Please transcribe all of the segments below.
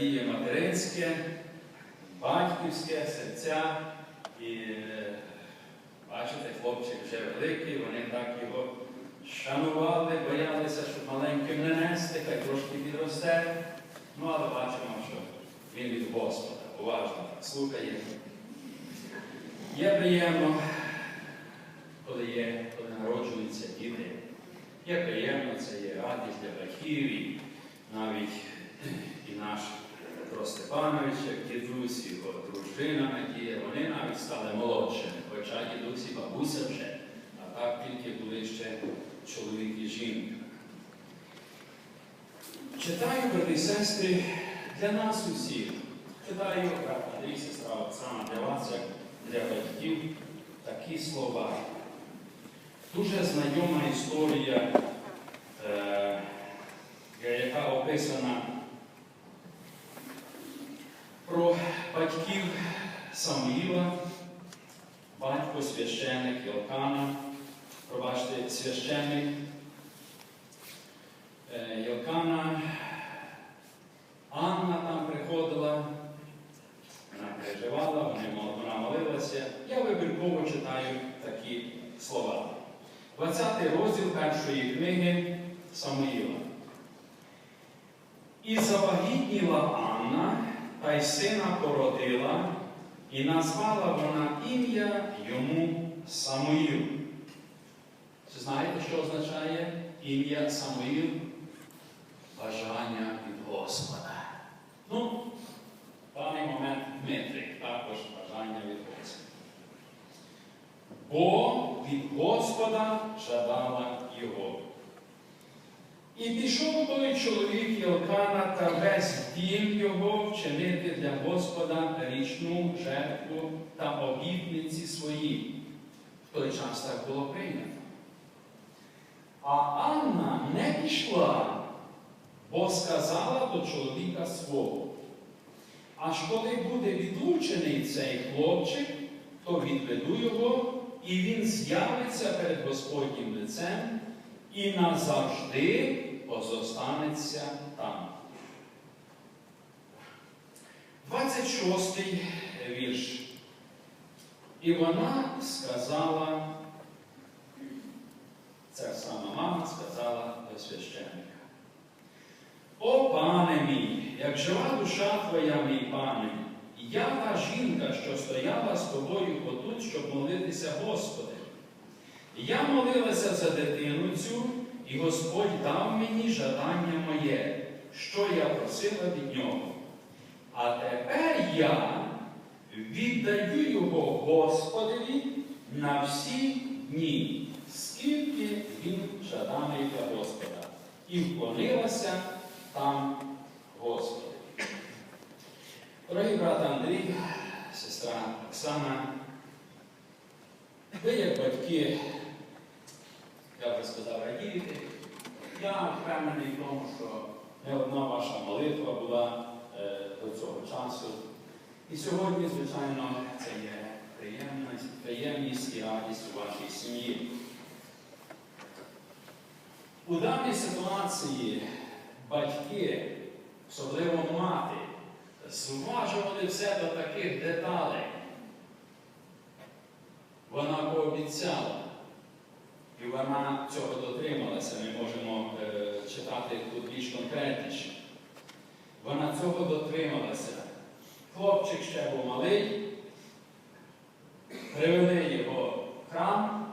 радіє материнське, батьківське серця. І е, бачите, хлопчик вже великий, вони так його шанували, боялися, щоб маленьким не нести, хай трошки підросте. Ну, але бачимо, що він від Господа уважно слухає. Є приємно, коли є, коли народжуються діти. Є приємно, це є радість для батьків, і навіть і наш Петро Степанович, як дідусь, його дружина Надія, вони навіть стали молодшими, хоча і бабуся вже, а так тільки були ще чоловік і жінка. Читаю, брати і сестри, для нас усіх. Читаю, брат Андрій, сестра Оксана, для вас, як для батьків, такі слова. Дуже знайома історія, е, яка описана про батьків Самуїла, батько священник Йолкана, пробачте, священник е, Йолкана, Анна там приходила, вона переживала, вона молилася. Я вибірково читаю такі слова. 20 розділ першої книги Самуїла. І завагітніла Анна, та й сина породила, і назвала вона ім'я йому Самуїл. Чи знаєте, що означає ім'я Самуїл? Бажання від Господа. Ну, в момент Дмитрик також бажання від Господа. Бо від Господа жадала його. І пішов той чоловік Єлкана та весь дім його вчинити для Господа річну жертву та обітниці свої. В той час так було прийнято. А Анна не пішла, бо сказала до чоловіка свого. Аж коли буде відлучений цей хлопчик, то відведу його, і він з'явиться перед Господнім лицем і назавжди позостанеться там. 26 вірш. І вона сказала, ця сама мама сказала до священника. О, пане мій, як жива душа твоя, мій пане, я та жінка, що стояла з тобою отут, щоб молитися Господи. Я молилася за дитину цю, і Господь дав мені жадання моє, що я просила від нього. А тепер я віддаю його Господові на всі дні, скільки він жаданий для Господа, і вклонилася там Господи. Дорогі брат Андрій, сестра Оксана, ви як батьки, я вже сказав, радієте. Я впевнений в тому, що не одна ваша молитва була е, до цього часу. І сьогодні, звичайно, це є приємність, приємність і радість у вашій сім'ї. У даній ситуації батьки, особливо мати, зважували все до таких деталей. Вона пообіцяла, і вона цього дотрималася. Ми можемо е, читати тут більш конкретніше. Вона цього дотрималася. Хлопчик ще був малий, привели його в храм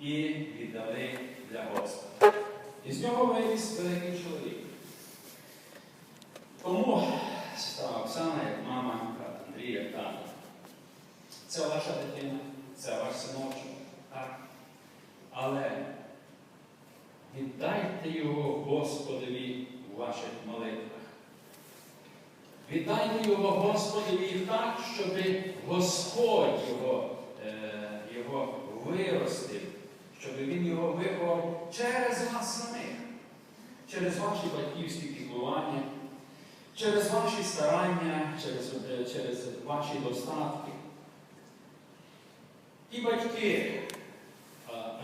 і віддали для Господа. І з нього виріс великий чоловік. Тому сестра Оксана, як мама, брат Андрій, як тато. Це ваша дитина, це ваш синочок. Так? але віддайте його Господові у ваших молитвах. Віддайте його Господові так, щоб Господь його, е, його виростив, щоб він його виховав через вас самих, через ваші батьківські піклування, через ваші старання, через, е, через ваші достатки. І батьки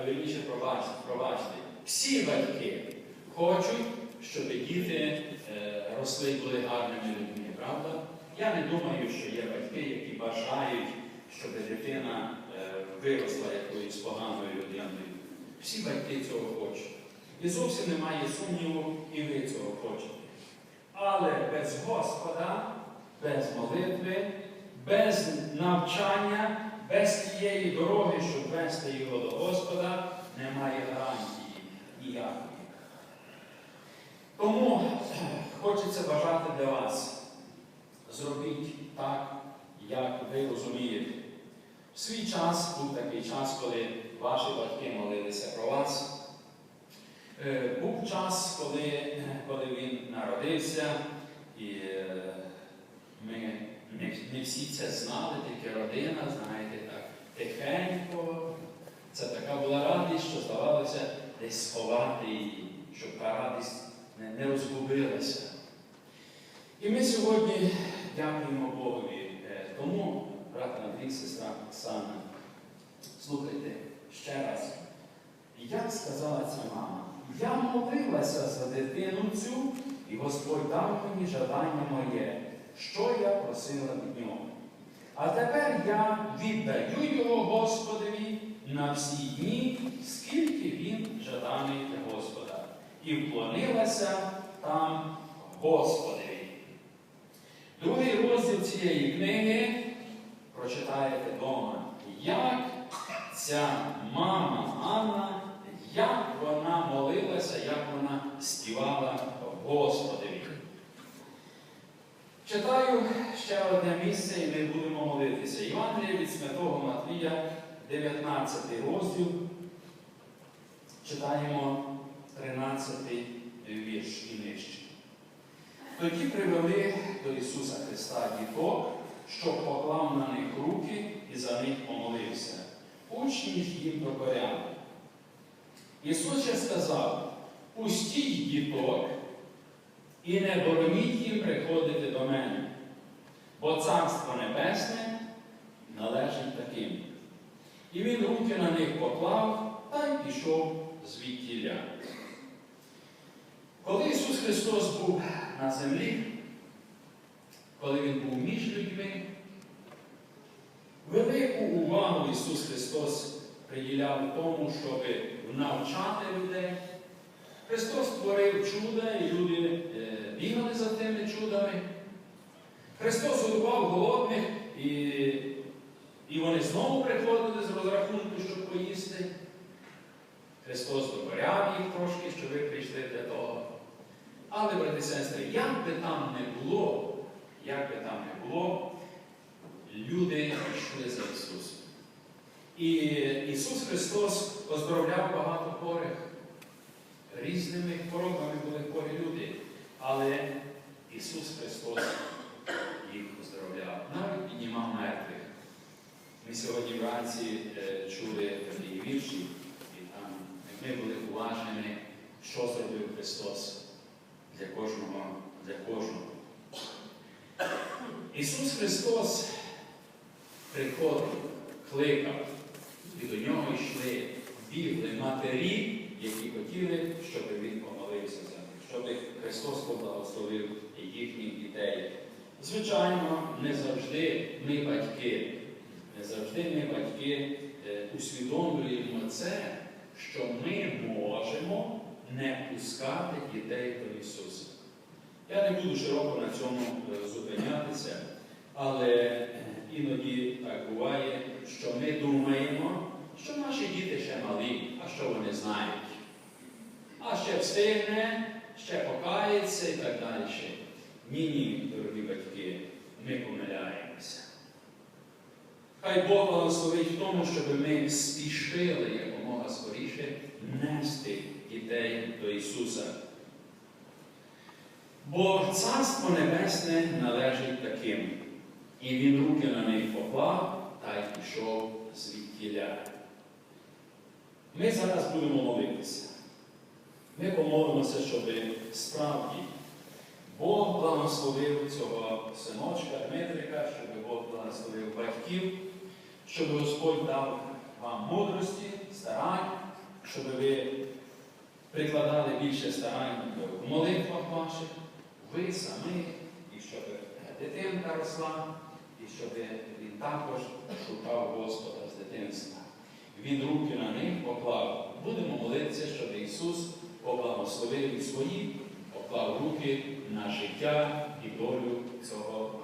а, вірніше пробачте, пробачте, всі батьки хочуть, щоб діти е, росли були гарними людьми, правда? Я не думаю, що є батьки, які бажають, щоб дитина е, виросла якоюсь поганою людиною. Всі батьки цього хочуть. І зовсім немає сумніву, і ви цього хочете. Але без Господа, без молитви, без навчання, без тієї дороги, щоб вести його до Господа, немає гарантії ніякої. Тому хочеться бажати для вас, зробіть так, як ви розумієте. В свій час був такий час, коли ваші батьки молилися про вас. Е, Був час, коли, коли він народився, і е, ми не, всі це знали, тільки родина, знаєте, тихенько. Це така була радість, що здавалося десь сховати її, щоб та радість не, не розгубилася. І ми сьогодні дякуємо Богові. Е, Тому, брат Андрій, сестра Оксана, слухайте ще раз. Як сказала ця мама, я молилася за дитину цю, і Господь дав мені жадання моє, що я просила від нього. А тепер я віддаю його Господові на всі дні, скільки він жаданий Господа, і вклонилася там Господові. Другий розділ цієї книги прочитаєте вдома, як ця мама Анна, як вона молилася, як вона співала Господові. Читаю ще одне місце, і ми будемо молитися. Євангелія від Святого Матвія, 19 розділ. Читаємо 13 вірш і нижче. Тоді привели до Ісуса Христа діток, що поклав на них руки і за них помолився. Учні ж їм докоряли. Ісус ще сказав, пустіть діток і не бороніть їм приходити до мене, бо Царство Небесне належить таким. І він руки на них поклав та й пішов звідтіля. Коли Ісус Христос був на землі, коли Він був між людьми, велику увагу Ісус Христос приділяв тому, щоб навчати людей. Христос творив чуда, і люди е, бігали за тими чудами. Христос годував голодних, і, і вони знову приходили з розрахунку, щоб поїсти. Христос докоряв їх трошки, що ви прийшли для того. Але, брати сестри, як би там не було, як би там не було, люди йшли за Ісусом. І Ісус Христос оздоровляв багато хворих. Різними хворобами були хворі люди. Але Ісус Христос їх оздоровляв, навіть піднімав мертвих. Ми сьогодні вранці е, чули такі вірші, і там ми були уважними, що зробив Христос для кожного, для кожного. Ісус Христос приходив, кликав, і до нього йшли, бігли матері, які хотіли, щоб Він помолився за них, щоб Христос поблагословив їхніх дітей. Звичайно, не завжди ми батьки, не завжди ми батьки е, усвідомлюємо це, що ми можемо не пускати дітей до Ісуса. Я не буду широко на цьому е, зупинятися, але е, іноді так буває, що ми думаємо, що наші діти ще малі, а що вони знають. А ще встигне, ще покається і так далі. Ні, ні, дорогі батьки, ми помиляємося. Хай Бог благословить в тому, щоб ми спішили якомога скоріше нести дітей до Ісуса. Бо Царство Небесне належить таким. І він руки на них поклав та й пішов звідтіля. Ми зараз будемо молитися. Ми помолимося, щоб справді Благословив цього синочка Дмитрика, щоб Бог благословив батьків, щоб Господь дав вам мудрості, старань, щоб ви прикладали більше старань в молитвах ваших, ви самі, і щоб дитинка росла, і щоб він також шукав Господа з дитинства. Він руки на них поклав. Будемо молитися, щоб Ісус поблагословив і свої, поклав руки на життя і долю цього